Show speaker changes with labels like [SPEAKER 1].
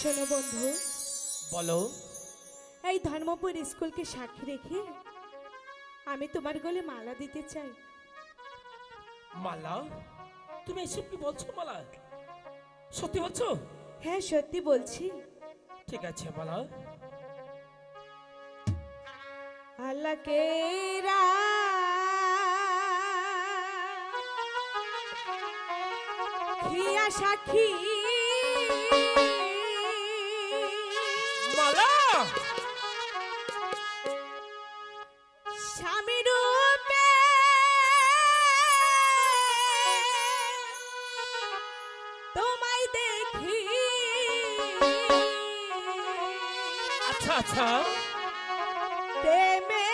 [SPEAKER 1] শোনো বন্ধু।
[SPEAKER 2] বলো।
[SPEAKER 1] এই ধর্মপুর স্কুলকে সাক্ষী রেখে আমি তোমার গলে মালা দিতে চাই।
[SPEAKER 2] মালা? তুমি এসব কি বলছো মালা? সত্যি বলছো?
[SPEAKER 1] হ্যাঁ সত্যি বলছি।
[SPEAKER 2] ঠিক আছে মালা।
[SPEAKER 1] আল্লাহ কেরা খিয়া সাক্ষী। স্বামী রূপে। তোমায় দেখি।
[SPEAKER 2] আচ্ছা আচ্ছা।
[SPEAKER 1] প্রেমে